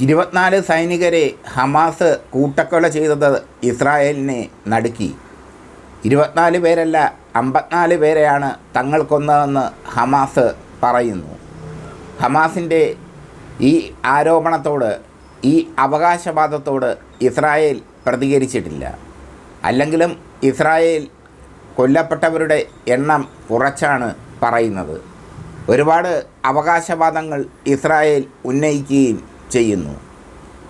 ഇരുപത്തിനാല് സൈനികരെ ഹമാസ് കൂട്ടക്കൊല ചെയ്തത് ഇസ്രായേലിനെ നടുക്കി. ഇരുപത്തിനാല് പേരല്ല അമ്പത്തിനാല് പേരെയാണ് തങ്ങൾ കൊന്നതെന്ന് ഹമാസ് പറയുന്നു. ഹമാസിന്റെ ഈ ആരോപണത്തോട് ഈ അവകാശവാദത്തോട് ഇസ്രായേൽ പ്രതികരിച്ചിട്ടില്ല. അല്ലെങ്കിലും ഇസ്രായേൽ കൊല്ലപ്പെട്ടവരുടെ എണ്ണം കുറച്ചാണ് പറയുന്നത്. ഒരുപാട് അവകാശവാദങ്ങൾ ഇസ്രായേൽ ഉന്നയിക്കുകയും ചെയ്യുന്നു.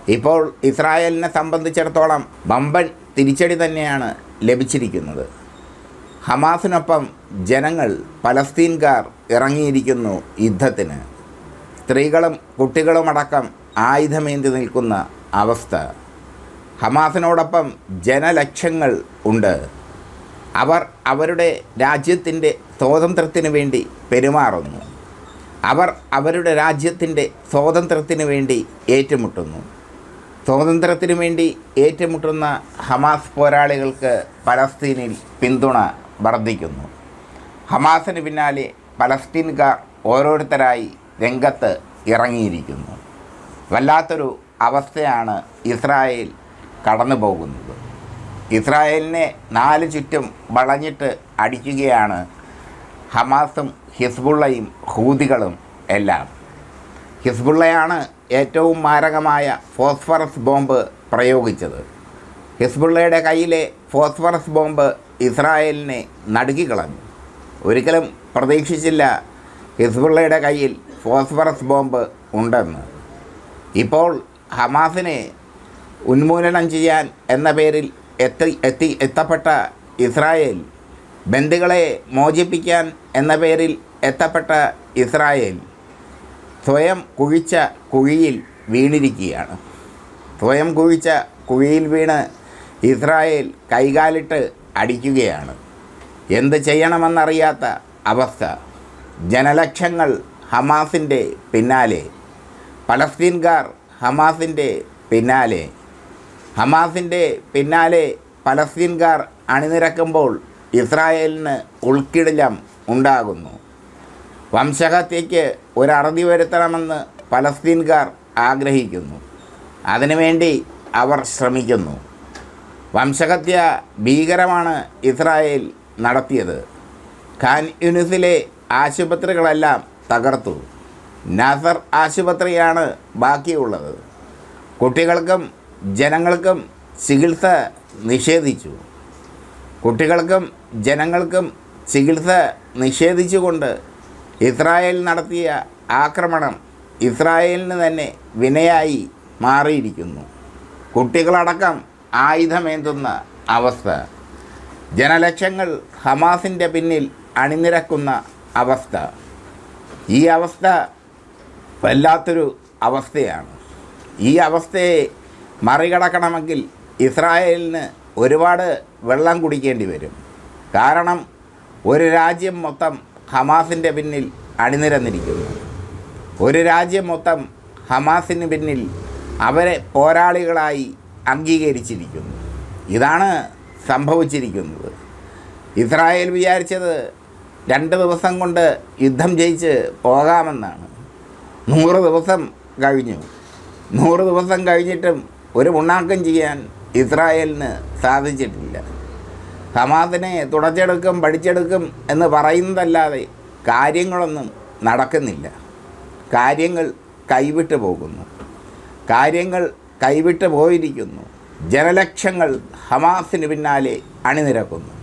ഇപ്പോൾ ഇസ്രായേലിനെ സംബന്ധിച്ചിടത്തോളം ബമ്പൻ തിരിച്ചടി തന്നെയാണ് ലഭിച്ചിരിക്കുന്നത്. ഹമാസിനൊപ്പം ജനങ്ങൾ പലസ്തീൻകാർ ഇറങ്ങിയിരിക്കുന്നു യുദ്ധത്തിന്. സ്ത്രീകളും കുട്ടികളുമടക്കം ആയുധമേന്തി നിൽക്കുന്ന അവസ്ഥ. ഹമാസിനോടൊപ്പം ജനലക്ഷ്യങ്ങൾ ഉണ്ട്. അവർ അവരുടെ രാജ്യത്തിന്റെ സ്വാതന്ത്ര്യത്തിന് വേണ്ടി പെരുമാറുന്നു. അവർ അവരുടെ രാജ്യത്തിന്റെ സ്വാതന്ത്ര്യത്തിന് വേണ്ടി ഏറ്റുമുട്ടുന്നു. സ്വാതന്ത്ര്യത്തിന് വേണ്ടി ഏറ്റുമുട്ടുന്ന ഹമാസ് പോരാളികൾക്ക് പലസ്തീനിൽ പിന്തുണ വർദ്ധിക്കുന്നു. ഹമാസിന് പിന്നാലെ പലസ്തീൻകാർ ഓരോരുത്തരായി രംഗത്ത് ഇറങ്ങിയിരിക്കുന്നു. വല്ലാത്തൊരു അവസ്ഥയാണ് ഇസ്രായേൽ കടന്നു പോകുന്നത്. ഇസ്രായേലിനെ നാല് ചുറ്റും വളഞ്ഞിട്ട് അടിക്കുകയാണ് ഹമാസും ഹിസ്ബുള്ളയും ഹൂതികളും എല്ലാം. ഹിസ്ബുള്ളയാണ് ഏറ്റവും മാരകമായ ഫോസ്ഫറസ് ബോംബ് പ്രയോഗിച്ചത്. ഹിസ്ബുള്ളയുടെ കയ്യിലെ ഫോസ്ഫറസ് ബോംബ് ഇസ്രായേലിനെ നടുക്കിക്കളഞ്ഞു. ഒരിക്കലും പ്രതീക്ഷിച്ചില്ല ഹിസ്ബുള്ളയുടെ കയ്യിൽ ഫോസ്ഫറസ് ബോംബ് ഉണ്ടെന്ന്. ഇപ്പോൾ ഹമാസിനെ ഉന്മൂലനം ചെയ്യാൻ എന്ന പേരിൽ എത്തി എത്തി എത്തപ്പെട്ട ഇസ്രായേൽ ബന്ദികളെ മോചിപ്പിക്കാൻ എന്ന പേരിൽ എത്തപ്പെട്ട ഇസ്രായേൽ സ്വയം കുഴിച്ച കുഴിയിൽ വീണിരിക്കുകയാണ്. സ്വയം കുഴിച്ച കുഴിയിൽ വീണ് ഇസ്രായേൽ കൈകാലിട്ട് അടിക്കുകയാണ്. എന്ത് ചെയ്യണമെന്നറിയാത്ത അവസ്ഥ. ജനലക്ഷങ്ങൾ ഹമാസിന്റെ പിന്നാലെ. പലസ്തീൻകാർ ഹമാസിന്റെ പിന്നാലെ. ഹമാസിന്റെ പിന്നാലെ പലസ്തീൻകാർ അണിനിരക്കുമ്പോൾ ഇസ്രായേലിന് ഉൾക്കിടിലം ഉണ്ടാകുന്നു. വംശഹത്യയ്ക്ക് ഒരറുതി വരുത്തണമെന്ന് പലസ്തീൻകാർ ആഗ്രഹിക്കുന്നു. അതിനുവേണ്ടി അവർ ശ്രമിക്കുന്നു. വംശഹത്യ ഭീകരമാണ് ഇസ്രായേൽ നടത്തിയത്. ഖാൻ യുനിസിലെ ആശുപത്രികളെല്ലാം തകർത്തു. നാസർ ആശുപത്രിയാണ് ബാക്കിയുള്ളത്. കുട്ടികൾക്കും ജനങ്ങൾക്കും ചികിത്സ നിഷേധിച്ചു. കുട്ടികൾക്കും ജനങ്ങൾക്കും ചികിത്സ നിഷേധിച്ചുകൊണ്ട് ഇസ്രായേൽ നടത്തിയ ആക്രമണം ഇസ്രായേലിന് തന്നെ വിനയായി മാറിയിരിക്കുന്നു. കുട്ടികളടക്കം ആയുധമേന്തുന്ന അവസ്ഥ. ജനലക്ഷങ്ങൾ ഹമാസിന്റെ പിന്നിൽ അണിനിരക്കുന്ന അവസ്ഥ. ഈ അവസ്ഥ വല്ലാത്തൊരു അവസ്ഥയാണ്. ഈ അവസ്ഥയെ മറികടക്കണമെങ്കിൽ ഇസ്രായേലിന് ഒരുപാട് വെള്ളം കുടിക്കേണ്ടി വരും. കാരണം ഒരു രാജ്യം മൊത്തം ഹമാസിന്റെ പിന്നിൽ അണിനിരന്നിരിക്കുന്നു. ഒരു രാജ്യം മൊത്തം ഹമാസിന് പിന്നിൽ അവരെ പോരാളികളായി അംഗീകരിച്ചിരിക്കുന്നു. ഇതാണ് സംഭവിച്ചിരിക്കുന്നത്. ഇസ്രായേൽ വിചാരിച്ചത് രണ്ട് ദിവസം കൊണ്ട് യുദ്ധം ജയിച്ച് പോകാമെന്നാണ്. നൂറ് ദിവസം കഴിഞ്ഞു. നൂറ് ദിവസം കഴിഞ്ഞിട്ടും ഒരു മുണ്ണാക്കം ചെയ്യാൻ ഇസ്രായേലിന് സാധിച്ചിട്ടില്ല. ഹമാസിനെ തുടച്ചെടുക്കും പഠിച്ചെടുക്കും എന്ന് പറയുന്നതല്ലാതെ കാര്യങ്ങളൊന്നും നടക്കുന്നില്ല. കാര്യങ്ങൾ കൈവിട്ടു പോകുന്നു. കാര്യങ്ങൾ കൈവിട്ടു പോയിരിക്കുന്നു. ജനലക്ഷങ്ങൾ ഹമാസിന് പിന്നാലെ അണിനിരക്കുന്നു.